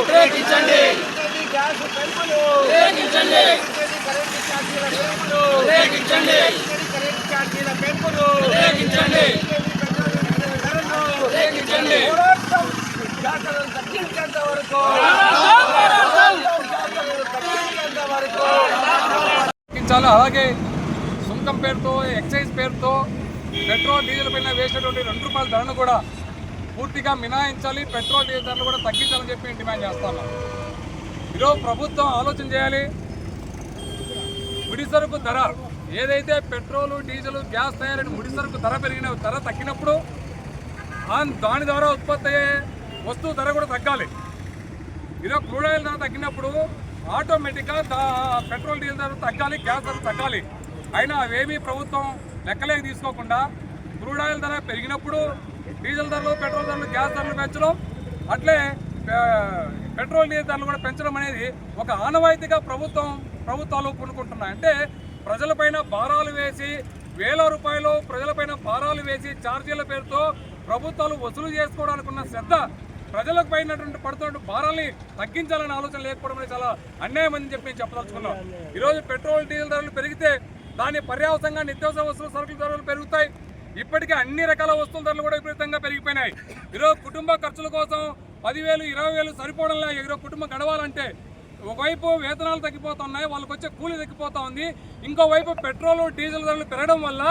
ఉపయోగించండి ఉపయోగించండి ఉపయోగించండి అలాగే సుంకం పేరుతో ఎక్సైజ్ పేరుతో పెట్రోల్ డీజిల్ పైన వేసినటువంటి రెండు రూపాయల ధరను కూడా పూర్తిగా మినహాయించాలి పెట్రోల్ డీజిల్ ధరలు కూడా తగ్గించాలని చెప్పి డిమాండ్ చేస్తున్నాం ఈరోజు ప్రభుత్వం ఆలోచన చేయాలి. ముడి సరుకు ధర ఏదైతే పెట్రోలు డీజిల్ గ్యాస్ తయారైన ముడి సరుకు ధర పెరిగిన ధర తగ్గినప్పుడు దాని ద్వారా ఉత్పత్తి అయ్యే వస్తువు ధర కూడా తగ్గాలి. ఈరోజు క్రూడ్ ఆయిల్ ధర తగ్గినప్పుడు ఆటోమేటిక్గా పెట్రోల్ డీజిల్ ధర తగ్గాలి గ్యాస్ ధర తగ్గాలి. అయినా అవేమీ ప్రభుత్వం లెక్కలేకి తీసుకోకుండా క్రూడ్ ఆయిల్ ధర పెరిగినప్పుడు డీజిల్ ధరలు పెట్రోల్ ధరలు గ్యాస్ ధరలు పెంచడం అట్లే పెట్రోల్ డీజిల్ ధరలు కూడా పెంచడం అనేది ఒక ఆనవాయితీగా ప్రభుత్వం ప్రభుత్వాలు పూనుకుంటున్నాయి. అంటే ప్రజలపైన భారాలు వేసి వేల రూపాయలు ప్రజలపైన భారాలు వేసి ఛార్జీల పేరుతో ప్రభుత్వాలు వసూలు చేసుకోవడానికి ఉన్న శ్రద్ధ ప్రజలకు పైనటువంటి పడుతున్న భారాల్ని తగ్గించాలనే ఆలోచన లేకపోవడం అనేది చాలా అన్యాయం అని చెప్పి నేను చెప్పదలుచుకున్నాం. ఈరోజు పెట్రోల్ డీజిల్ ధరలు పెరిగితే దాని పర్యావసంగా నిత్యావసర వస్తువుల సరుకుల ధరలు పెరుగుతాయి. ఇప్పటికే అన్ని రకాల వస్తువుల ధరలు కూడా విపరీతంగా పెరిగిపోయినాయి. ఈరోజు కుటుంబ ఖర్చుల కోసం పదివేలు ఇరవై వేలు సరిపోవడంలా ఈరోజు కుటుంబం గడవాలంటే ఒకవైపు వేతనాలు తగ్గిపోతున్నాయి వాళ్ళకి వచ్చే కూలి తగ్గిపోతా ఉంది. ఇంకోవైపు పెట్రోల్ డీజిల్ ధరలు పెరగడం వల్ల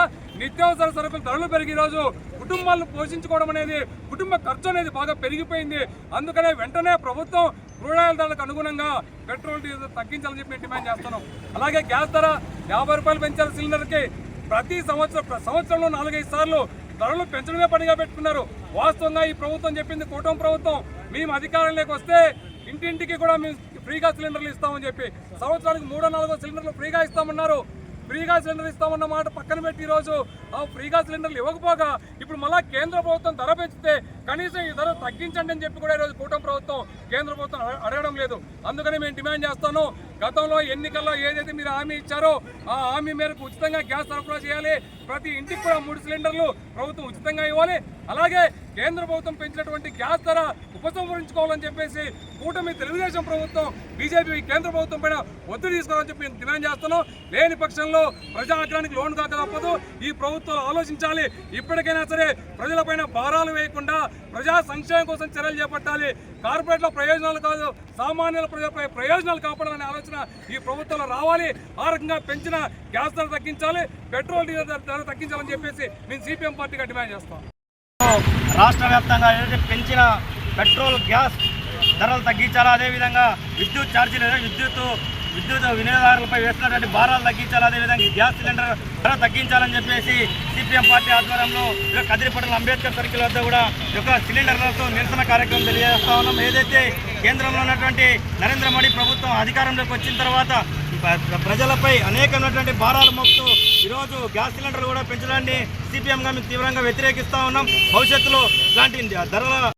నిత్యావసర సరుకుల ధరలు పెరిగి ఈరోజు కుటుంబాలను పోషించుకోవడం అనేది కుటుంబ ఖర్చు అనేది బాగా పెరిగిపోయింది. అందుకనే వెంటనే ప్రభుత్వం క్రూడ్ ఆయిల్ ధరలకు అనుగుణంగా పెట్రోల్ డీజిల్ తగ్గించాలని చెప్పి నేను డిమాండ్ చేస్తున్నాం. అలాగే గ్యాస్ ధర యాభై రూపాయలు పెంచాలి సిలిండర్కి. ప్రతి సంవత్సరం సంవత్సరంలో నాలుగైదు సార్లు ధరలు పెంచడమే పనిగా పెట్టుకున్నారు. వాస్తవంగా ఈ ప్రభుత్వం చెప్పింది కూటమి ప్రభుత్వం. మేము అధికారంలోకి వస్తే ఇంటింటికి కూడా మేము ఫ్రీగా సిలిండర్లు ఇస్తామని చెప్పి సంవత్సరానికి మూడో నాలుగో సిలిండర్లు ఫ్రీగా ఇస్తామన్నారు. ఫ్రీగా సిలిండర్ ఇస్తామన్న మాట పక్కన పెట్టి ఈరోజు ఆ ఫ్రీగా సిలిండర్లు ఇవ్వకపోగా ఇప్పుడు మళ్ళా కేంద్ర ప్రభుత్వం ధర పెంచితే కనీసం ఈ ధర తగ్గించండి అని చెప్పి కూడా ఈరోజు కూటమి ప్రభుత్వం కేంద్ర ప్రభుత్వం అడగడం లేదు. అందుకని మేము డిమాండ్ చేస్తాను. గతంలో ఎన్నికల్లో ఏదైతే మీరు హామీ ఇచ్చారో ఆ హామీ మేరకు ఉచితంగా గ్యాస్ సరఫరా చేయాలి. ప్రతి ఇంటికి కూడా మూడు సిలిండర్లు ప్రభుత్వం ఉచితంగా ఇవ్వాలి. అలాగే కేంద్ర ప్రభుత్వం పెంచినటువంటి గ్యాస్ ధర ఉపసంహరించుకోవాలని చెప్పేసి కూటమి తెలుగుదేశం ప్రభుత్వం బీజేపీ కేంద్ర ప్రభుత్వం పైన ఒత్తిడి తీసుకోవాలని చెప్పి డిమాండ్ చేస్తున్నాం. లేని పక్షంలో ప్రజా ఆగ్రహానికి లోన్ కాక తప్పదు. ఈ ప్రభుత్వం ఆలోచించాలి. ఇప్పటికైనా సరే ప్రజలపైన భారాలు వేయకుండా ప్రజా సంక్షేమం కోసం చర్యలు చేపట్టాలి. కార్పొరేట్ల ప్రయోజనాలు కాదు సామాన్యుల ప్రజలపై ప్రయోజనాలు కాపాడాలనే ఆలోచన ఈ ప్రభుత్వంలో రావాలి. ఆ రకంగా పెంచిన గ్యాస్ ధర తగ్గించాలి. పెట్రోల్ డీజిల్ ధర- ధర తగ్గించాలని చెప్పేసి మేము సిపిఎం పార్టీగా డిమాండ్ చేస్తాం రాష్ట్ర వ్యాప్తంగా ఏదైతే పెంచిన పెట్రోల్ గ్యాస్ ధరలు తగ్గించాలా అదేవిధంగా విద్యుత్ ఛార్జీలు విద్యుత్ విద్యుత్ వినియోగదారులపై వేస్తున్నటువంటి భారాలు తగ్గించాలి. అదేవిధంగా గ్యాస్ సిలిండర్ ధర తగ్గించాలని చెప్పేసి సిపిఎం పార్టీ ఆధ్వర్యంలో కదిరిపట్ల అంబేద్కర్ సర్కిల్ వద్ద కూడా యొక్క సిలిండర్లతో నిరసన కార్యక్రమం తెలియజేస్తా ఉన్నాం. ఏదైతే కేంద్రంలో ఉన్నటువంటి నరేంద్ర మోడీ ప్రభుత్వం అధికారంలోకి వచ్చిన తర్వాత ప్రజలపై అనేకమైనటువంటి భారాలు మోపుతూ ఈరోజు గ్యాస్ సిలిండర్లు కూడా పెంచడాన్ని సిపిఎంగా మేము తీవ్రంగా వ్యతిరేకిస్తా ఉన్నాం. భవిష్యత్తులో ఇలాంటి ధరల